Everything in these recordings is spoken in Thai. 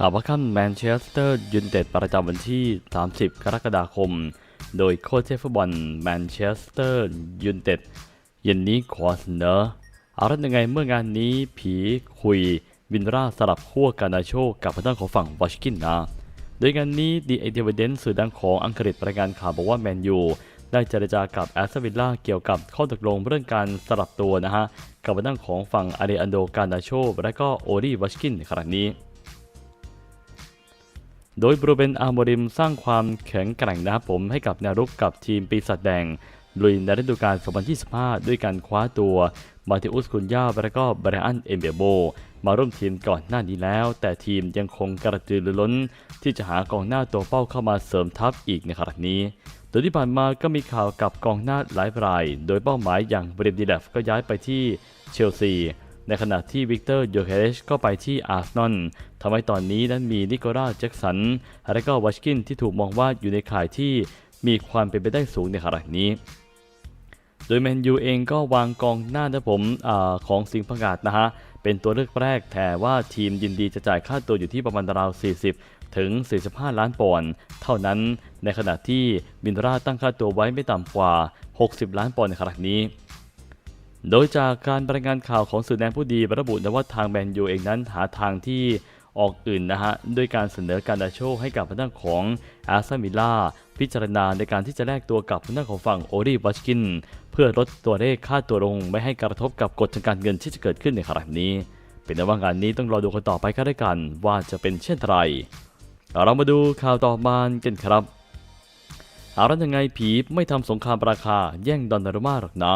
ข่าวว่าค่ำแมนเชสเตอร์ยูไนเต็ดประจำวันที่ 30 กรกฎาคม โดยโค้ชเชฟฟุตบอลแมนเชสเตอร์ยูไนเต็ดเย็นนี้ขอเสนอเอาละยังไงเมื่องานนี้ผีคุยวินราสลับขั้วกานาโชกับทางด้านของฝั่งวอชกินนะโดยงานนี้ดีเอเดวเดนสื่อดังของอังกฤษรายงานข่าวบอกว่าแมนยูได้เจรจากับแอสตันวิลล่าเกี่ยวกับข้อตกลงเรื่องการสลับตัวนะฮะกับทางด้านของฝั่งอาเดอันโดกานาโชและก็โอรีวอชกินในครั้งนี้ โดยบรูเบนอาร์โมริมสร้างความแข็งแกร่งนะครับผมให้กับแนวรุกกับทีมปีศาจแดง ลุยในฤดูกาล 2025 ด้วยการคว้าตัวมาติอุสคุนยาและก็บรอันเอมเบโบมาร่วมทีมก่อนหน้านี้แล้ว แต่ทีมยังคงกระตือรือร้น ที่จะหากองหน้าตัวเป้าเข้ามาเสริมทัพอีกในครั้งนี้ โดยที่ผ่านมาก็มีข่าวกับกองหน้าหลายราย โดยเป้าหมายอย่างเบรนดีเลฟก็ย้ายไปที่เชลซี ในขณะที่วิกเตอร์โยเคเรชก็ไปที่อาร์เซนอลทำให้ตอนนี้นั้นมีนิโคลาแจ็กสัน และก็วัชกินที่ถูกมองว่าอยู่ในข่ายที่มีความเป็นไปได้สูงในขณะนี้ โดยแมนยูเองก็วางกองหน้านะผมอของสิงห์ประกาศนะฮะ เป็นตัวเลือกแรกแต่ว่าทีมยินดีจะจ่ายค่าตัวอยู่ที่ประมาณราว 40 ถึง 45 ล้านปอนด์เท่านั้น ในขณะที่บินราตั้งค่าตัวไว้ไม่ต่ำกว่า 60 ล้านปอนด์ในขณะนี้ โดยจากการรายงานข่าวของสื่อแดงผู้ดีระบุนะว่าทางแมนยูเองนั้นหาทางที่ออกอื่นนะฮะด้วยการเสนอการดาโชให้กับทางด้านของอาร์ซามิล่าพิจารณาในการที่จะแลกตัวกับทางด้านของฝั่งโอรีวัชกิน เพื่อลดตัวเลขค่าตัวลงไม่ให้กระทบกับกฎทางการเงินที่จะเกิดขึ้นในครั้งนี้ เป็นแต่ว่างานนี้ต้องรอดูกันต่อไปก็ได้กันว่าจะเป็นเช่นไรเรามาดูข่าวต่อมากันครับเอาแล้วยังไงผีไม่ทำสงครามราคาแย่งดอนนารุมาหรอกนะ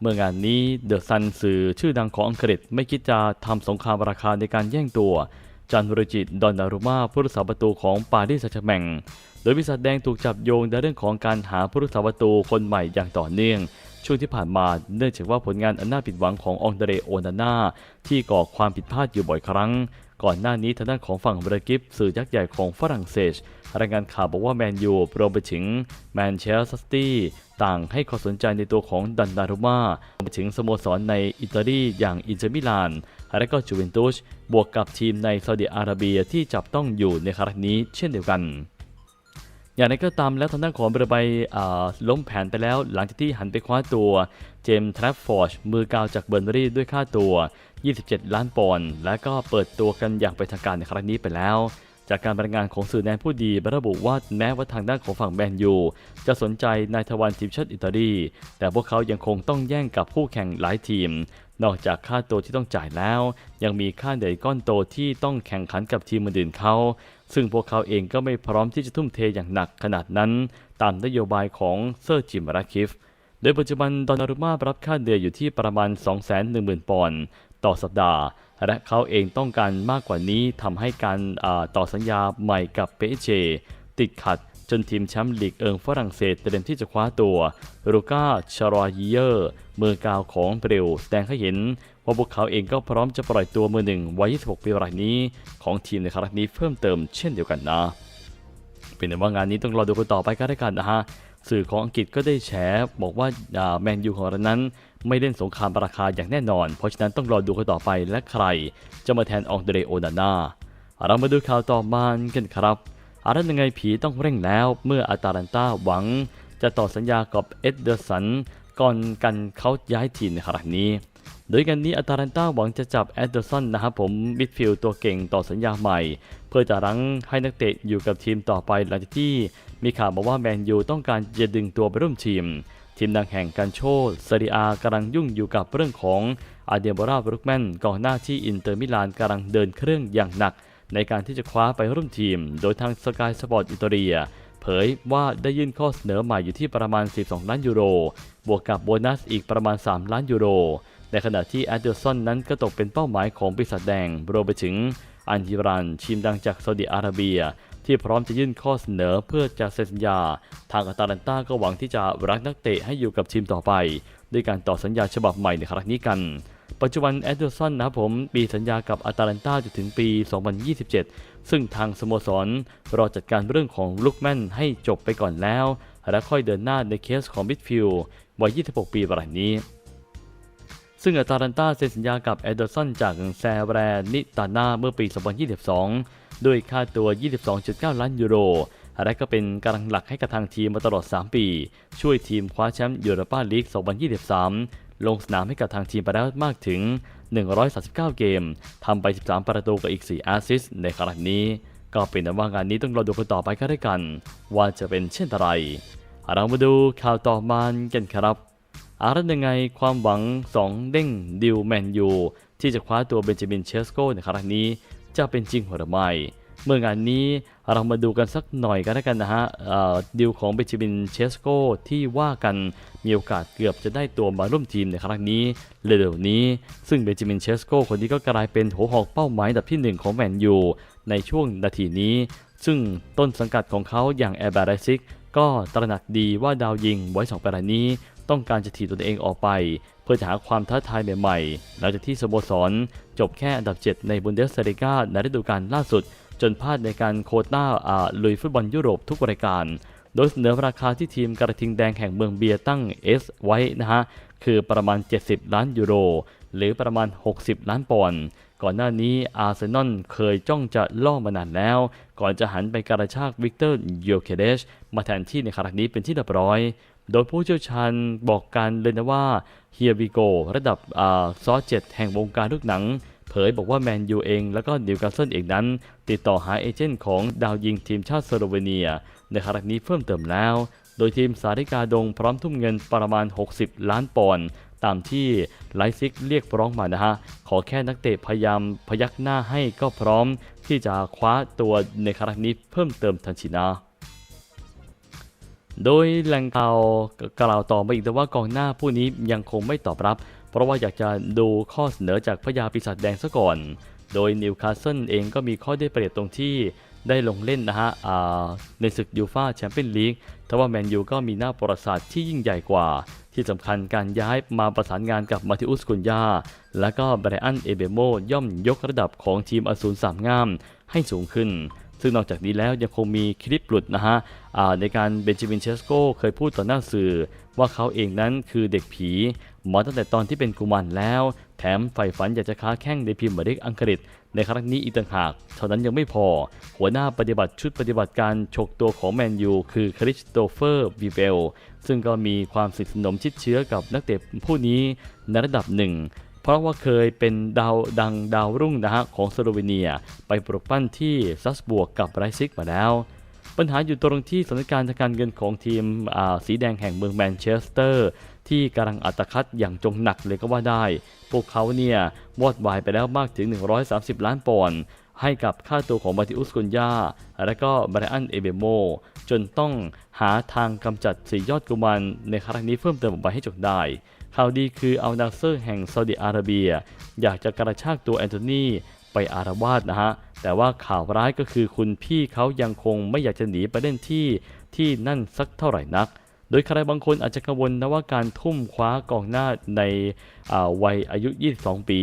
เมื่องานนี้เดอะซันสื่อชื่อดังของอังกฤษไม่คิดจะทำสงครามราคาในการแย่งตัว จันวรจิต ดอนนารุมาผู้รักษาประตูของปารีสแซงต์แชร์แมงโดยวิสัทแดงถูกจับโยงในเรื่องของการหาผู้รักษาประตูคนใหม่อย่างต่อเนื่อง ช่วงที่ผ่านมาเนื่องจากว่าผลงานอันน่าผิดหวังขององเดเรโอนาน่าที่ก่อความผิดพลาดอยู่บ่อยครั้ง ก่อนหน้านี้ทางด้านของฝั่งเบรกิฟสื่อยักษ์ใหญ่ของฝรั่งเศสรายงานข่าวบอกว่าแมนยูรวมไปถึงแมนเชสเตอร์ซิตี้ต่างให้ความสนใจในตัวของดันดารุมารวมไปถึงสโมสรในอิตาลีอย่างอินเตอร์มิลาน และก็จูเวนตุสบวกกับทีมในซาอุดิอาระเบียที่จับต้องอยู่ในครั้งนี้เช่นเดียวกัน อย่างไรก็ตามแล้วทางด้านของเบอร์ใบล้มแผนไปแล้ว หลังจากที่หันไปคว้าตัวเจมส์ทรัฟฟอร์ดมือกาวจากเบอร์นรีด้วยค่าตัว 27 ล้านปอนด์และก็เปิดตัวกันอย่างเป็นทางการในครั้งนี้ไปแล้ว จากการรายงานของสื่อแนนผู้ดีระบุว่าแม้ว่าทางด้านของฝั่งแมนยูจะสนใจนายทวารทีมชาติอิตาลีแต่พวกเขายังคงต้องแย่งกับคู่แข่งหลายทีม นอกจากค่าตัวที่ต้องจ่ายแล้ว ยังมีค่าเหนื่อยก้อนโตที่ต้องแข่งขันกับทีมอื่นเขา ซึ่งพวกเขาเองก็ไม่พร้อมที่จะทุ่มเทอย่างหนักขนาดนั้น ตามนโยบายของเซอร์จิมราคิฟ โดยปัจจุบันดอนนารุมารับค่าเหนื่อยอยู่ที่ประมาณ 210,000 ปอนด์ต่อสัปดาห์ และเขาเองต้องการมากกว่านี้ทำให้การต่อสัญญาใหม่กับเปเชติดขัด จนทีมแชมป์ลีกเอิงฝรั่งเศสเตรียมที่จะคว้าตัวรูก้าชารอยเยอร์มือกาวของเบรลแสดงให้เห็นว่าพวกเขาเองก็พร้อมจะปล่อยตัวมือหนึ่งวัย 26 ปีรายนี้ ของทีมในครั้งนี้เพิ่มเติมเช่นเดียวกันนะ เป็นแต่ว่างานนี้ต้องรอดูกันต่อไปก็ได้กันนะฮะสื่อของอังกฤษก็ได้แฉบอกว่าแมนยูของเรานั้น ไม่เล่นสงครามราคาอย่างแน่นอน เพราะฉะนั้นต้องรอดูกันต่อไปและใคร จะมาแทนองเดรโอนาน่าเรามาดูข่าวต่อมากันครับ อารันยังไงผีต้องเร่งแล้วเมื่ออาตาลันตาหวัง จะต่อสัญญากับเอ็ดเดอร์สันก่อนกันเขาย้ายทีมในครั้งนี้ โดยกันนี้อาตาลันตาหวังจะจับแอดเดอร์สันนะครับผมมิดฟิลด์ตัวเก่งต่อสัญญาใหม่ เพื่อจะรั้งให้นักเตะอยู่กับทีมต่อไปหลังจากที่มีข่าวมาว่าแมนยูต้องการจะดึงตัวไปร่วมทีมทีมดังแห่งการโชว์ซาริอากำลังยุ่งอยู่กับเรื่องของอาเดียบราบรุกแมนกองหน้าที่อินเตอร์มิลานกำลังเดินเครื่องอย่างหนัก ในการที่จะคว้าไปร่วมทีม โดยทางสกายสปอร์ตอิตาเลียเผยว่าได้ยื่นข้อเสนอใหม่อยู่ที่ประมาณ 12 ล้านยูโร บวกกับโบนัสอีกประมาณ 3 ล้านยูโร ในขณะที่แอดเดอร์สันนั้นก็ตกเป็นเป้าหมายของปีศาจแดง รวมไปถึงอันยิรันทีมดังจากซาอุดิอาระเบีย ที่พร้อมจะยื่นข้อเสนอเพื่อจะเซ็นสัญญา ทางอาตาลันตาก็หวังที่จะรักนักเตะให้อยู่กับทีมต่อไป ด้วยการต่อสัญญาฉบับใหม่ในครั้งนี้กัน ปัจจุบันแอดเดอร์สันนะครับผมมีสัญญากับอาตาลันตาจนถึงปี 2027 ซึ่งทางสโมสรรอจัดการเรื่องของลูกแม่นให้จบไปก่อนแล้ว และค่อยเดินหน้าในเคสของมิดฟิลด์วัย 26 ปีรายนี้ ซึ่งอาตาลันตาเซ็นสัญญากับแอดเดอร์สันจากแซแรนิตานาเมื่อปี 2022 ด้วยค่าตัว 22.9 ล้านยูโรและก็เป็นกำลังหลักให้กับทางทีมมาตลอด 3 ปี ช่วยทีมคว้าแชมป์ยูโรปาลีก 2023 ลงสนามให้กับทางทีมไปแล้วมากถึง 139 เกมทำไป 13 ประตูกับอีก 4 แอสซิสต์ในครั้งนี้ ก็เป็นแต่ว่างานนี้ต้องรอดูกันต่อไปก็ได้กัน ว่าจะเป็นเช่นไรเรามาดูข่าวต่อมากันครับอารันยังไงความหวัง 2 เด้งดิวแมนยูที่จะคว้าตัวเบนจามินเชสโกในครั้งนี้จะเป็นจริงหรือไม่ เมื่องานนี้เรามาดูกันสักหน่อยกันแล้วกันนะฮะดิวของเบจามินเชสโกที่ว่ากันมีโอกาสเกือบจะได้ตัวมาร่วมทีมในครั้งนี้เร็วๆนี้ ซึ่งเบจามินเชสโกคนนี้ก็กลายเป็นหัวหอกเป้าหมายอันดับที่หนึ่งของแมนยูในช่วงนาทีนี้ ซึ่งต้นสังกัดของเขาอย่างแอร์บาริซิกก็ตระหนักดีว่าดาวยิงไว้สองประานี้ ต้องการจะถีบตัวเองออกไปเพื่อหาความท้าทายใหม่ๆหลังจากที่สโมสรจบแค่อันดับ 7 ในบุนเดสเ i กาในฤดูกาลล่าสุด จนพลาดในการโคต้าอาลุยฟุตบอลยุโรปทุกรายการ โดยเสนอราคาที่ทีมกระทิงแดงแห่งเมืองเบียตั้ง S ไว้นะฮะ คือประมาณ 70 ล้านยูโร หรือประมาณ 60 ล้านปอนด์ก่อนหน้านี้อาร์เซนอลเคยจ้องจะล่อมานานแล้ว ก่อนจะหันไปกระชากวิกเตอร์โยเคเดชมาแทนที่ในครั้งนี้เป็นที่เรียบร้อย โดยผู้เชี่ยวชาญบอกการเลยนะว่าเฮียบิโกระดับอซอสเจ็ดแห่งวงการลูกหนัง เผยบอกว่าแมนยูเองแล้วก็นิวคาสเซิลเองนั้น ติดต่อหาเอเจนต์ของดาวยิงทีมชาติสโลเวเนีย ในครั้งนี้เพิ่มเติมแล้ว โดยทีมสาริกาดงพร้อมทุ่มเงินประมาณ 60 ล้านปอนด์ตามที่ไลซิกเรียกร้องมานะฮะ ขอแค่นักเตะพยายามพยักหน้าให้ก็พร้อม ที่จะคว้าตัวในครั้งนี้เพิ่มเติมทันทีนะโดยแหล่งข่าวกล่าวต่อมาอีกว่า กองหน้าผู้นี้ยังคงไม่ตอบรับ เพราะว่าอยากจะดูข้อเสนอจากพญาปีศาจแดงซะก่อน โดยนิวคาสเซิลเองก็มีข้อได้เปรียบตรงที่ได้ลงเล่นนะฮะในศึกยูฟาแชมเปี้ยนลีกแต่ว่าแมนยูก็มีหน้าประวัติศาสตร์ที่ยิ่งใหญ่กว่า ที่สำคัญการย้ายมาประสานงานกับมาธิอุสกุนยา และก็ไบรอันเอเบโมย่อมยกระดับของทีมอสูรสามงามให้สูงขึ้น ซึ่งนอกจากนี้แล้วยังคงมีคลิปหลุดนะฮะในการเบนจามินเชสโกเคยพูดต่อหน้าสื่อ ว่าเขาเองนั้นคือเด็กผี มาตั้งแต่ตอนที่เป็นกุมารแล้ว แถมใฝ่ฝันอยากจะค้าแข่งในพรีเมียร์ลีกอังกฤษ ในครั้งนี้อีกต่างหาก เท่านั้นยังไม่พอ หัวหน้าปฏิบัติชุดปฏิบัติการฉกตัวของแมนยูคือคริสโตเฟอร์วีเบลซึ่งก็มีความสนิทสนมชิดเชื้อกับนักเตะผู้นี้ในระดับหนึ่งเพราะว่าเคยเป็นดาวดังดาวรุ่งนะฮะของสโลวีเนีย ไปปลุกปั้นที่ซัสบวกกับไรซิกมาแล้ว ปัญหาอยู่ตรงที่สถานการณ์ทางการเงินของทีมอ่าสีแดงแห่งเมืองแมนเชสเตอร์ ที่กำลังอัตคัดอย่างจงหนักเลยก็ว่าได้ พวกเขาเนี่ยวอดวายไปแล้วมากถึง 130 ล้านปอนด์ให้กับค่าตัวของมาติอุสกุนยาและก็ไบรอันเอเบโม จนต้องหาทางกำจัดสียอดกุมารในครั้งนี้เพิ่มเติมออกไปให้จบได้ข่าวดีคืออัลนาเซอร์แห่งซาอุดิอาระเบีย อยากจะกระชากตัวแอนโทนี ไปอารวาสนะฮะ แต่ว่าข่าวร้ายก็คือคุณพี่เขายังคงไม่อยากจะหนีไปเล่นที่ที่นั่นสักเท่าไหร่นัก โดยใครบางคนอาจจะกังวลนะว่าการทุ่มคว้ากองหน้าในาวัยอายุ 22 ปี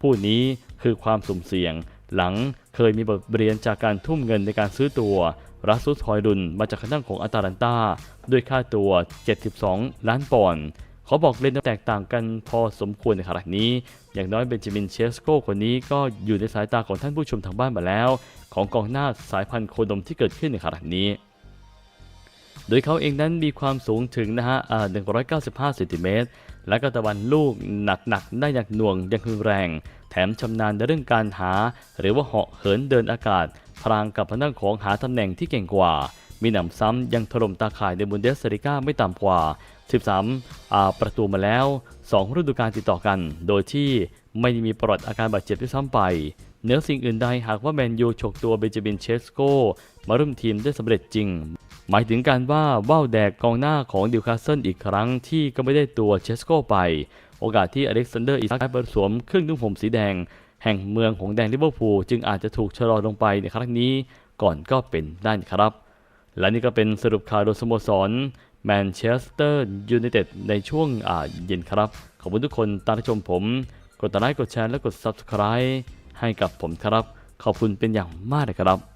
ผู้นี้คือความสุ่มเสี่ยง หลังเคยมีบทเรียนจากการทุ่มเงินในการซื้อตัวรัสซุสฮอยรุนมาจากคณะของอาตาลันตาด้วยค่าตัว 72 ล้านปอนด์ ขาบอกเล่นแตกต่างกันพอสมควรในขณะนี้ อย่างน้อยเบนจามินเชสโกคนนี้ก็อยู่ในสายตาของท่านผู้ชมทางบ้านมาแล้ว ของกองหน้าสายพันธุ์โคดมที่เกิดขึ้นในขณะนี้ โดยเขาเองนั้นมีความสูงถึงนะฮะอ่า195เซนติเมตร และก็ตะวันลูกหนักๆได้อย่างหน่วงย่างรุนแรง แถมชำนาญในเรื่องการหา หรือว่าเหาะเหินเดินอากาศพรางกับพนักของหาตำแหน่งที่เก่งกว่า มีหนำซ้ำยังถล่มตาข่ายในบุนเดสเ i กาไม่ต่ำกว่า 13าประตูมาแล้ว 2 ฤดูกาลติดต่อกัน โดยที่ไม่มีประวัติอาการบาดเจ็บด้วยซ้ำไปเหนือสิ่งอื่นใดหากว่าแมนยูฉกตัวเบนจามินเชสโกมาร่วมทีมได้สำเร็จจริง หมายถึงการว่าว่าวแดกกองหน้าของดิวคาสเซิลอีกครั้งที่ก็ไม่ได้ตัวเชสโกไป โอกาสที่อเล็กซานเดอร์อิซักเปิดสวมเครื่องนุ่งห่มสีแดง แห่งเมืองของแดงลิเวอร์พูลจึงอาจจะถูกชะลอลงไปในครั้งนี้ก่อนก็เป็นได้ครับ และนี่ก็เป็นสรุปข่าวโดยสโมสรแมนเชสเตอร์ยูไนเต็ดในช่วงอ่าเย็นครับ ขอบคุณทุกคนตามที่ชมผมกดไลค์กดแชร์และกด Subscribe ให้กับผมครับ ขอบคุณเป็นอย่างมากเลยครับ